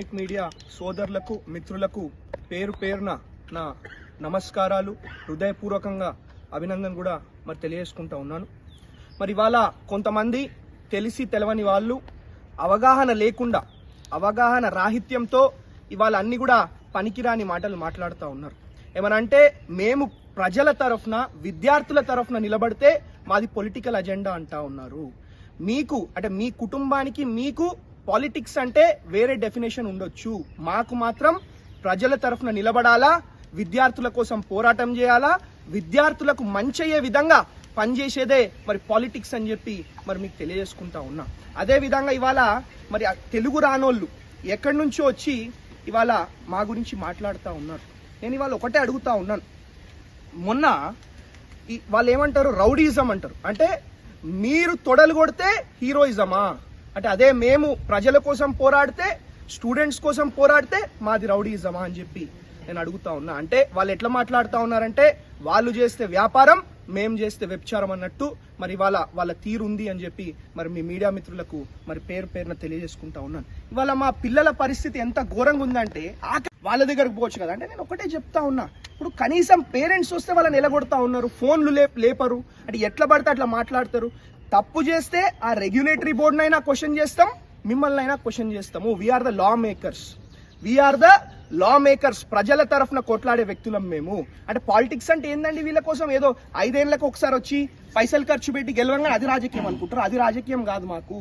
Electronic media సోదరులకు మిత్రులకు పేరు పేరున నా నమస్కారాలు. హృదయపూర్వకంగా అభినందన కూడా మరి తెలియజేసుకుంటా ఉన్నాను. మరి ఇవాళ కొంతమంది తెలిసి తెలవని వాళ్ళు అవగాహన లేకుండా అవగాహన రాహిత్యంతో ఇవాళ అన్ని కూడా పనికిరాని మాటలు మాట్లాడుతూ ఉన్నారు. ఏమనంటే మేము ప్రజల తరఫున విద్యార్థుల తరఫున నిలబడితే మాది పొలిటికల్ అజెండా అంటా ఉన్నారు. మీకు అంటే మీ కుటుంబానికి మీకు పాలిటిక్స్ అంటే వేరే డెఫినేషన్ ఉండొచ్చు. మాకు మాత్రం ప్రజల తరఫున నిలబడాలా విద్యార్థుల కోసం పోరాటం చేయాలా విద్యార్థులకు మంచి అయ్యే విధంగా పనిచేసేదే మరి పాలిటిక్స్ అని చెప్పి మరి మీకు తెలియజేసుకుంటా ఉన్నా. అదే విధంగా ఇవాళ మరి తెలుగు రానోళ్ళు ఎక్కడి నుంచో వచ్చి ఇవాళ మా గురించి మాట్లాడుతూ ఉన్నారు. నేను ఇవాళ ఒకటే అడుగుతా ఉన్నాను. మొన్న ఈ వాళ్ళు ఏమంటారు రౌడీజం అంటారు. అంటే మీరు తొడలు కొడితే హీరోయిజమా? అంటే అదే మేము ప్రజల కోసం పోరాడితే స్టూడెంట్స్ కోసం పోరాడితే మాది రౌడీజమా అని చెప్పి నేను అడుగుతా ఉన్నా. అంటే వాళ్ళు ఎట్లా మాట్లాడుతా ఉన్నారంటే వాళ్ళు చేస్తే వ్యాపారం మేం చేస్తే వ్యభిచారం అన్నట్టు మరి ఇవాళ వాళ్ళ తీరు ఉంది అని చెప్పి మరి మీ మీడియా మిత్రులకు మరి పేరు పేరున తెలియజేసుకుంటా ఉన్నాను. ఇవాళ మా పిల్లల పరిస్థితి ఎంత ఘోరంగా ఉందంటే వాళ్ళ దగ్గరకు పోవచ్చు కదా. అంటే నేను ఒకటే చెప్తా ఉన్నా. ఇప్పుడు కనీసం పేరెంట్స్ వస్తే వాళ్ళని నిలగొడతా ఉన్నారు. ఫోన్లు లే లేపరు. అంటే ఎట్లా పడితే అట్లా మాట్లాడతారు. తప్పు చేస్తే ఆ రెగ్యులేటరీ బోర్డునైనా క్వశ్చన్ చేస్తాం మిమ్మల్ని అయినా క్వశ్చన్ చేస్తాము. We are the lawmakers we are the lawmakers ప్రజల తరఫున కొట్లాడే వ్యక్తులం మేము. అంటే పాలిటిక్స్ అంటే ఏందండి వీళ్ళ కోసం? ఏదో ఐదేళ్ళకు ఒకసారి వచ్చి పైసలు ఖర్చు పెట్టి గెలవంగా అది రాజకీయం అనుకుంటారు అది రాజకీయం కాదు మాకు.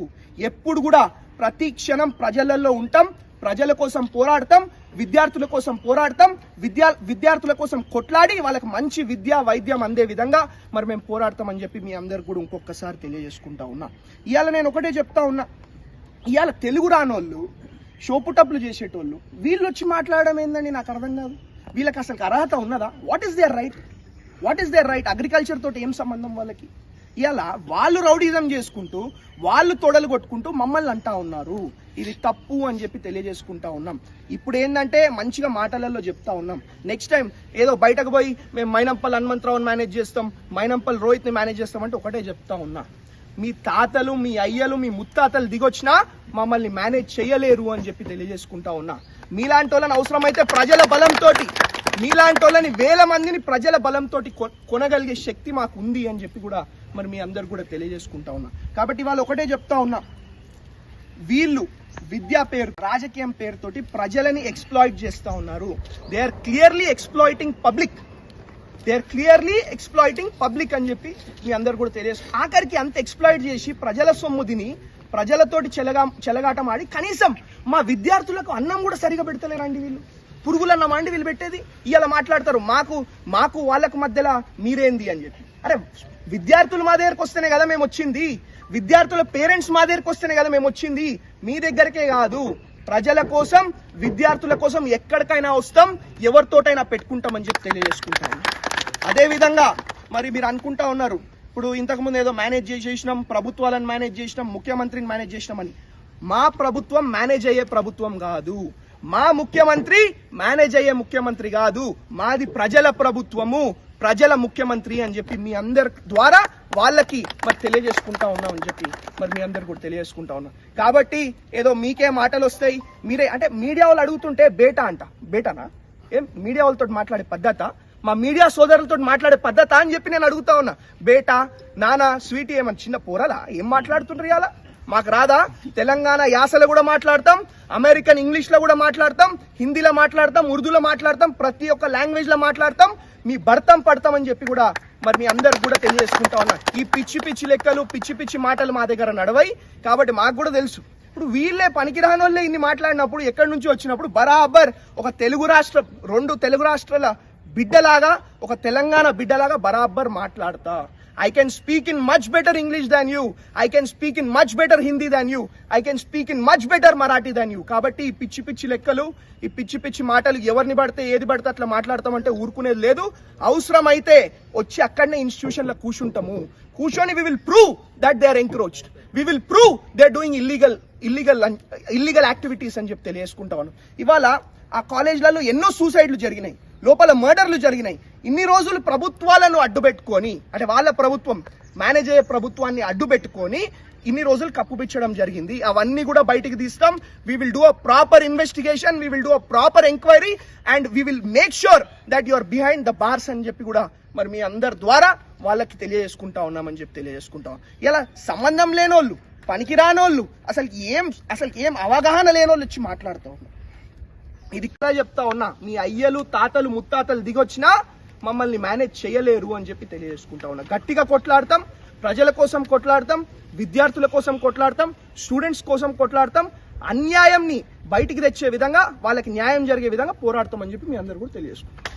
ఎప్పుడు కూడా ప్రతి క్షణం ప్రజలలో ఉంటాం ప్రజల కోసం పోరాడతాం విద్యార్థుల కోసం పోరాడతాం. విద్యా విద్యార్థుల కోసం కొట్లాడి వాళ్ళకి మంచి విద్య వైద్యం అందే విధంగా మరి మేము పోరాడతామని చెప్పి మీ అందరు కూడా ఇంకొకసారి తెలియజేసుకుంటా ఉన్నా. ఇవాళ నేను ఒకటే చెప్తా ఉన్నా. ఇవాళ తెలుగు రానోళ్ళు షోపుటప్లు చేసేటోళ్ళు వీళ్ళు వచ్చి మాట్లాడడం ఏందని నాకు అర్థం కాదు. వీళ్ళకి అసలు అర్హత ఉన్నదా? What is their right what is their right agriculture తోటి ఏం సంబంధం వాళ్ళకి? ఇలా వాళ్ళు రౌడీజం చేసుకుంటూ వాళ్ళు తొడలు కొట్టుకుంటూ మమ్మల్ని అంటా ఉన్నారు. ఇది తప్పు అని చెప్పి తెలియజేసుకుంటా ఉన్నాం. ఇప్పుడు ఏంటంటే మంచిగా మాటలలో చెప్తా ఉన్నాం. నెక్స్ట్ టైం ఏదో బయటకు పోయి మేము మైనంపల్ హనుమంతరావుని మేనేజ్ చేస్తాం మైనంపల్ రోహిత్ని మేనేజ్ చేస్తాం అంటే ఒకటే చెప్తా ఉన్నా. మీ తాతలు మీ అయ్యలు మీ ముత్తాతలు దిగొచ్చినా మమ్మల్ని మేనేజ్ చేయలేరు అని చెప్పి తెలియజేసుకుంటా ఉన్నా. మీలాంటి వాళ్ళని అవసరమైతే ప్రజల బలంతో మీలాంటి వాళ్ళని వేల మందిని ప్రజల బలంతో కొనగలిగే శక్తి మాకు ఉంది అని చెప్పి కూడా మరి మీ అందరు కూడా తెలియజేసుకుంటా ఉన్నా. కాబట్టి వాళ్ళు ఒకటే చెప్తా ఉన్నా. వీళ్ళు విద్యా పేరు రాజకీయం పేరుతోటి ప్రజలని ఎక్స్ప్లాయిట్ చేస్తూ ఉన్నారు. They are clearly exploiting public. They are clearly exploiting public అని చెప్పి మీ అందరు కూడా తెలియజేసు ఆఖరికి అంత ఎక్స్ప్లాయిట్ చేసి ప్రజల సొమ్ము తిని ప్రజలతోటి చెలగా చెలగాటం ఆడి కనీసం మా విద్యార్థులకు అన్నం కూడా సరిగా పెడతలేరండి వీళ్ళు. పురుగులన్న మండి వీళ్ళు పెట్టేది ఇవాళ మాట్లాడతారు. మాకు మాకు వాళ్ళకు మధ్యలో మీరేంది అని చెప్పి. అరే విద్యార్థులు మా దగ్గరకు వస్తేనే కదా మేము వచ్చింది. విద్యార్థుల పేరెంట్స్ మా దగ్గరకు వస్తేనే కదా మేము వచ్చింది. మీ దగ్గరకే కాదు. ప్రజల కోసం విద్యార్థుల కోసం ఎక్కడికైనా వస్తాం ఎవరితోటైనా పెట్టుకుంటామని చెప్పి తెలియజేసుకుంటాను అదే విధంగా మరి మీరు అనుకుంటా ఉన్నారు. ఇప్పుడు ఇంతకు ముందు ఏదో మేనేజ్ చేసేసినాం ప్రభుత్వాలను మేనేజ్ చేసినాం ముఖ్యమంత్రిని మేనేజ్ చేసినామని మా ప్రభుత్వం మేనేజ్ అయ్యే ప్రభుత్వం కాదు. మా ముఖ్యమంత్రి మేనేజ్ అయ్యే ముఖ్యమంత్రి కాదు మాది ప్రజల ప్రభుత్వము ప్రజల ముఖ్యమంత్రి అని చెప్పి మీ అందరి ద్వారా వాళ్ళకి మరి తెలియజేసుకుంటా ఉన్నాం అని చెప్పి మరి మీ అందరు కూడా తెలియజేసుకుంటా ఉన్నాం. కాబట్టి ఏదో మీకే మాటలు వస్తాయి మీరే అంటే మీడియా వాళ్ళు అడుగుతుంటే బేటా అంట. బేటానా? ఏం? మీడియా వాళ్ళతో మాట్లాడే పద్ధత? మా మీడియా సోదరులతో మాట్లాడే పద్ధత అని చెప్పి నేను అడుగుతా ఉన్నా. బేటా నానా స్వీటీ ఏమన్నా చిన్న పోరలా? ఏం మాట్లాడుతుండ్రు ఇలా మాకు రాదా? తెలంగాణ యాసలో కూడా మాట్లాడతాం అమెరికన్ ఇంగ్లీష్లో కూడా మాట్లాడతాం హిందీలో మాట్లాడతాం ఉర్దూలో మాట్లాడతాం ప్రతి ఒక్క లాంగ్వేజ్లో మాట్లాడతాం. మీ భర్తం పడతామని చెప్పి కూడా మరి మీ అందరు కూడా తెలియజేసుకుంటా ఉన్నా. ఈ పిచ్చి పిచ్చి లెక్కలు పిచ్చి పిచ్చి మాటలు మా దగ్గర నడవై. కాబట్టి మాకు కూడా తెలుసు. ఇప్పుడు వీళ్ళే పనికిరాని వాళ్ళే ఇన్ని మాట్లాడినప్పుడు ఎక్కడి నుంచి వచ్చినప్పుడు బరాబర్ ఒక తెలుగు రాష్ట్ర రెండు తెలుగు రాష్ట్రాల బిడ్డలాగా ఒక తెలంగాణ బిడ్డలాగా బరాబర్ మాట్లాడతా. I can speak in much better English than you I can speak in much better Hindi than you I can speak in much better Marathi than you కాబట్టి ఈ పిచ్చి పిచ్చి లెక్కలు ఈ పిచ్చి పిచ్చి మాటలు ఎవరిని పడితే ఏది పడితే అట్లా మాట్లాడతామంటే ఊరుకునేది లేదు. అవసరమైతే వచ్చి అక్కడనే ఇన్స్టిట్యూషన్లో కూర్చుంటాము. కూర్చొని we will prove that they are encroached we will prove they are doing illegal illegal illegal activities అని చెప్పి తెలియజేసుకుంటాను ఇవాళ ఆ కాలేజ్లలో ఎన్నో సూసైడ్లు జరిగినాయి. లోపల మర్డర్లు జరిగినాయి. ఇన్ని రోజులు ప్రభుత్వాలను అడ్డుపెట్టుకొని అంటే వాళ్ళ ప్రభుత్వం మేనేజ్ అయ్యే ప్రభుత్వాన్ని అడ్డుపెట్టుకొని ఇన్ని రోజులు కప్పుపిచ్చడం జరిగింది. అవన్నీ కూడా బయటికి తీస్తాం. We will do a proper investigation we will do a proper enquiry and we will make sure that you are behind the bars అని చెప్పి కూడా మరి మీ అందరి ద్వారా వాళ్ళకి తెలియజేసుకుంటా ఉన్నామని చెప్పి తెలియజేసుకుంటాం ఇలా సంబంధం లేనోళ్ళు పనికి రానోళ్ళు అసలు ఏం అసలు ఏం అవగాహన లేనోళ్ళు వచ్చి మాట్లాడుతూ ఉన్నారు ఇది ఇక్కడ చెప్తా ఉన్నా మీ అయ్యలు తాతలు ముత్తాతలు దిగొచ్చినా మమ్మల్ని మేనేజ్ చేయలేరు అని చెప్పి తెలియజేసుకుంటా ఉన్నా. గట్టిగా కొట్లాడతాం ప్రజల కోసం కొట్లాడతాం విద్యార్థుల కోసం కొట్లాడతాం స్టూడెంట్స్ కోసం కొట్లాడతాం అన్యాయంని బయటికి తెచ్చే విధంగా వాళ్ళకి న్యాయం జరిగే విధంగా పోరాడతామని చెప్పి మీ అందరు కూడా తెలియజేసుకుంటాం